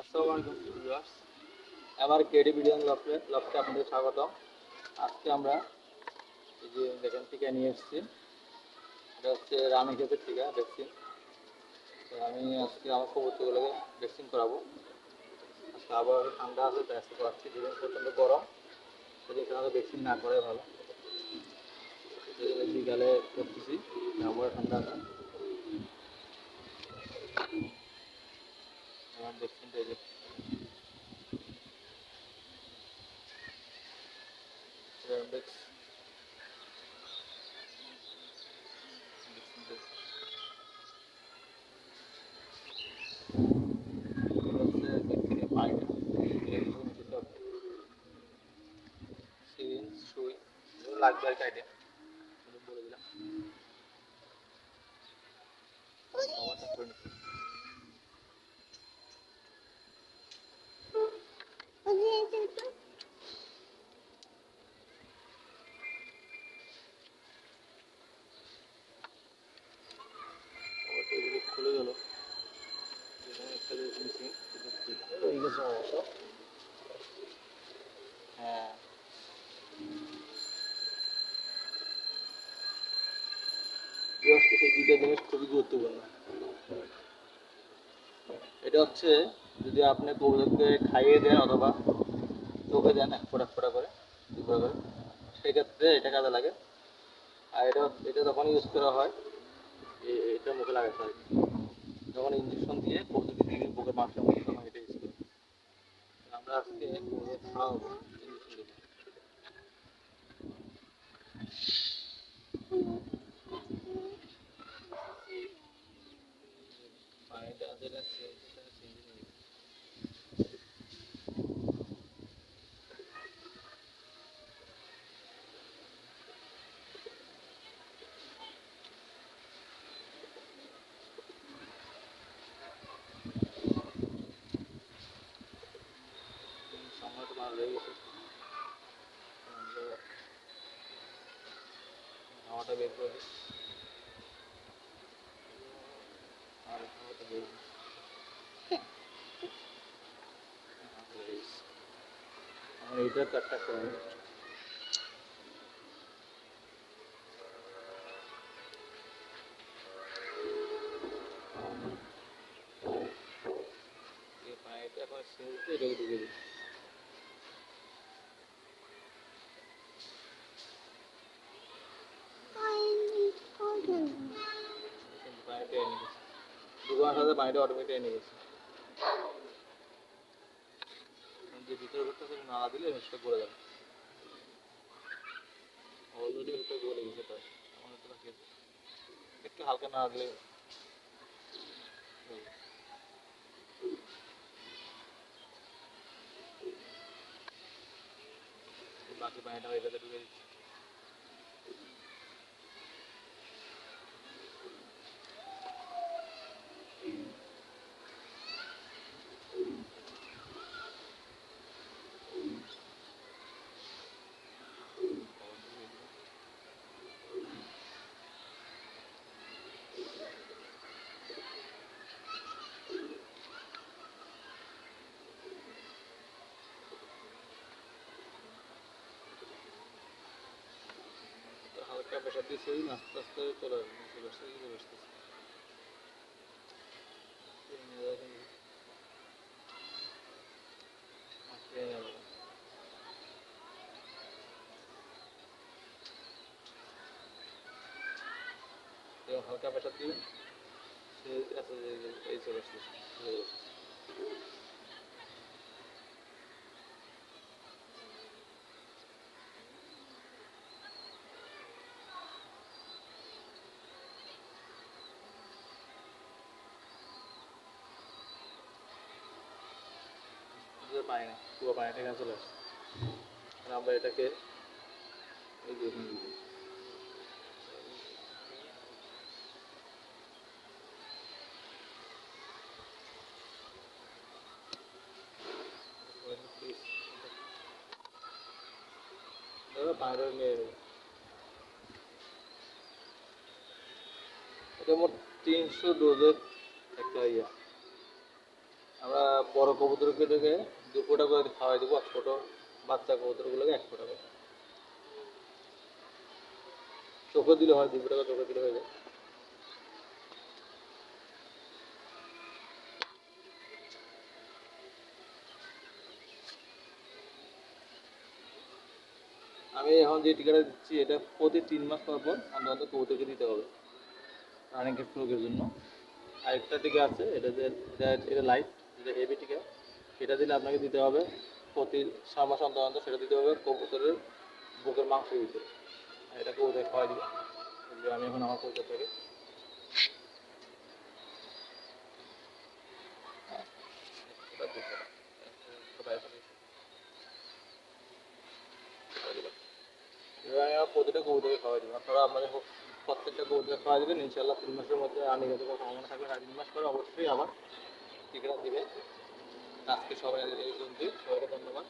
আসসালামু আলাইকুম ভিউয়ার্স। আমার কেডি বিডিয়ান লফটে লফটে আপনাদের স্বাগতম। আজকে আমরা এই যে দেখেন টিকা নিয়ে এসেছি। এটা হচ্ছে রানী ক্ষেতের টিকা, ভ্যাকসিন। আমি আজকে আমার কবুতরগুলোকে ভ্যাকসিন করাবো। আজকে আবার ঠান্ডা আছে আজকে করাচ্ছি। যেদিন প্রচণ্ড গরম। সেদিন সাধারণত ভ্যাকসিন না করাই ভালো। বিকালে করতেছি আবার ঠান্ডা আছে। আমার ভ্যাকসিনটা এই যে Cervix. লাগবে আর কি আইডিয়া বলে দিলাম খাবারটা করে নিচ্ছি। খাবারটা এগুলো খুলে গেল এখানে একটা জিনিস মিসিং রয়ে হ্যাঁ এই দুইটা জিনিস খুবই গুরুত্বপূর্ণ এটা হচ্ছে যদি আপনি কবুতরকে খাইয়ে দেন অথবা চোখে দেন এক ফোটা ফোটা করে দুপুরে করে সেক্ষেত্রে এটা কাজে লাগে। আর এটা এটা তখন ইউজ করা হয় এটা মুখে লাগাতে হয়। যখন ইঞ্জেকশন দিয়ে কবুতরকে বুকের মাংসের মধ্যে তখন এটা ইউজ করি আমরা আজকে খাওয়াবো ইঞ্জেকশন দিয়ে পানিটা যেটা সে- সেটা চেঞ্জ হয়ে গেছে। সময় তো ভালো লেগে গেছে আমরা হাওয়াটা বের করে আর হাওয়াটা বের আমার এইটা কাটটা করে এখন এটাকে ঢুকে দিই পানিটা অটোমেটিক এনে গেছে। যে ভিতরে থেকে নাড়া দিলে সেটা যাবে। অলরেডি ওটা গলে গেছে। একটু হালকা নাড়া দিলে বাকি পানিটা হয়ে গেলে ঢুকে দিচ্ছি। প্রেশার দিয়ে দিন আস্তে আস্তে চলে আসবে চলে আসতেছে। হালকা প্রেশার দিবেন এই চলে আসতেছে। না পুরো এখানে চলে আসছে আর আমরা এটাকে নিয়ে এটা মোট তিনশো ডোজের একটা ইয়া। আমরা বড় কবুতরগুলোকে দু ফোঁটা করে খাওয়াই দেবো আর ছোটো বাচ্চা কবুতরগুলোকে এক ফোঁটা করে। চোখে দিলে হয় দু করে চোখে দিলে হয়ে যায়। আমি এখন যে টিকাটা দিচ্ছি, এটা প্রতি তিন মাস পর পর অন্তত কবুতরকে দিতে হবে। রানিং রোগের জন্য। আরেকটা টিকা আছে, এটা যে, এটা এটা লাইট যেটা হেভি টিকা সেটা দিলে আপনাকে দিতে হবে প্রতি ছয় মাস অন্তর অন্তর সেটা দিতে হবে কবুতরের বুকের মাংস ভিতরে। এটা কবুতর খাওয়াই দিবে। আমি এখন আমার কবুতর থেকে এটা। এটা প্রতিটা কবুতরকে খাওয়াই দেবো। আপনারা আপনাদের প্রত্যেকটা কবুতরকে খাওয়াই দেবেন। ইনশাল্লাহ তিন মাসের মধ্যে আমি যাতে সম্ভাবনা থাকবে তিন মাস পরে অবশ্যই আবার টিকাটা দিবে। আজকে সবাই এই পর্যন্তই। সবাইকে ধন্যবাদ